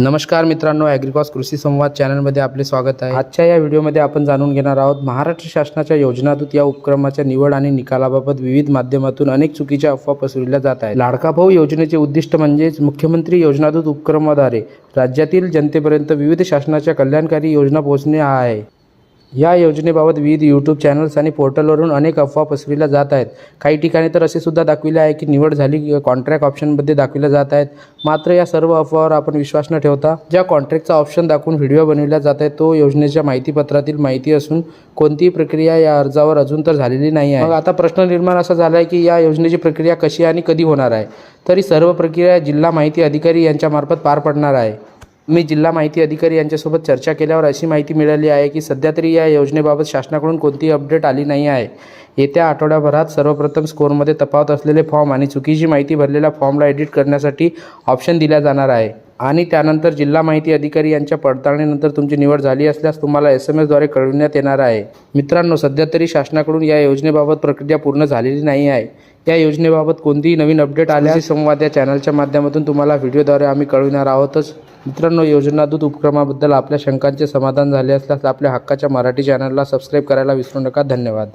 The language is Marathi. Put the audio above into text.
नमस्कार मित्रांनो ॲग्रिकॉस कृषी संवाद चॅनलमध्ये आपले स्वागत आहे. आजच्या या व्हिडिओमध्ये आपण जाणून घेणार आहोत महाराष्ट्र शासनाच्या योजनातूत या उपक्रमाच्या निवड आणि निकालाबाबत विविध माध्यमातून अनेक चुकीच्या अफवा पसरविल्या जात आहेत. लाडका भाऊ योजनेचे उद्दिष्ट म्हणजेच मुख्यमंत्री योजनादूत उपक्रमाद्वारे राज्यातील जनतेपर्यंत विविध शासनाच्या कल्याणकारी योजना पोहोचणे हा आहे. या योजनेबाबत विविध यूट्यूब चॅनल्स आणि पोर्टलवरून अनेक अफवा पसरविल्या जात आहेत. काही ठिकाणी तर असे सुद्धा दाखविले आहे की निवड झाली कॉन्ट्रॅक्ट ऑप्शनमध्ये दाखविल्या जात आहेत. मात्र या सर्व अफवावर आपण विश्वास न ठेवता ज्या कॉन्ट्रॅक्टचा ऑप्शन दाखवून व्हिडिओ बनविला जात आहे तो योजनेच्या माहितीपत्रातील माहिती असून कोणतीही प्रक्रिया या अर्जावर अजून तर झालेली नाही आहे. मग आता प्रश्न निर्माण असा झाला आहे की या योजनेची प्रक्रिया कशी आणि कधी होणार आहे? तरी सर्व प्रक्रिया जिल्हा माहिती अधिकारी यांच्यामार्फत पार पडणार आहे. मी जिल्हा माहिती अधिकारी यांच्यासोबत चर्चा केल्यावर अशी माहिती मिळाली आहे की सध्या तरी या योजनेबाबत शासनाकडून कोणतीही अपडेट आली नाही आहे. येत्या आठवड्याभरात सर्वप्रथम स्कोअरमध्ये तफावत असलेले फॉर्म आणि चुकीची माहिती भरलेल्या फॉर्मला एडिट करण्यासाठी ऑप्शन दिला जाणार आहे. आणि त्यानंतर जिल्हा माहिती अधिकारी यांच्या पडताळणीनंतर तुमची निवड झाली असल्यास तुम्हाला एस एम एसद्वारे कळविण्यात येणार आहे. मित्रांनो सध्या तरी शासनाकडून या योजनेबाबत प्रक्रिया पूर्ण झालेली नाही आहे. या योजनेबाबत कोणतीही नवीन अपडेट आल्यास संवाद या चॅनलच्या माध्यमातून तुम्हाला व्हिडिओद्वारे आम्ही कळविणार आहोतच. मित्रांनो योजना दूध उपक्रमाबद्दल आपल्या शंकांचे समाधान झाले असल्यास आपल्या हक्काच्या मराठी चॅनलला सबस्क्राईब करायला विसरू नका. धन्यवाद.